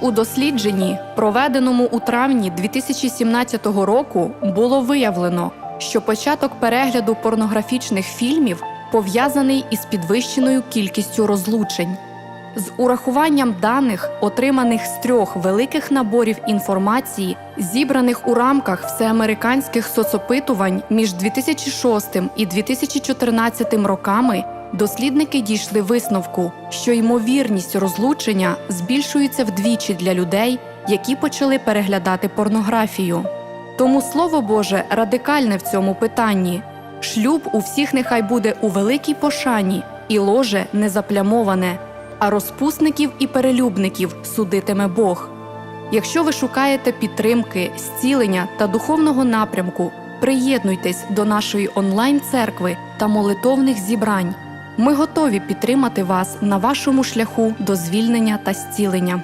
У дослідженні, проведеному у травні 2017 року, було виявлено, що початок перегляду порнографічних фільмів пов'язаний із підвищеною кількістю розлучень. З урахуванням даних, отриманих з трьох великих наборів інформації, зібраних у рамках всеамериканських соцопитувань між 2006 і 2014 роками, дослідники дійшли висновку, що ймовірність розлучення збільшується вдвічі для людей, які почали переглядати порнографію. Тому слово Боже радикальне в цьому питанні. Шлюб у всіх нехай буде у великій пошані, і ложе не заплямоване, а розпусників і перелюбників судитиме Бог. Якщо ви шукаєте підтримки, зцілення та духовного напрямку, приєднуйтесь до нашої онлайн-церкви та молитовних зібрань. Ми готові підтримати вас на вашому шляху до звільнення та зцілення.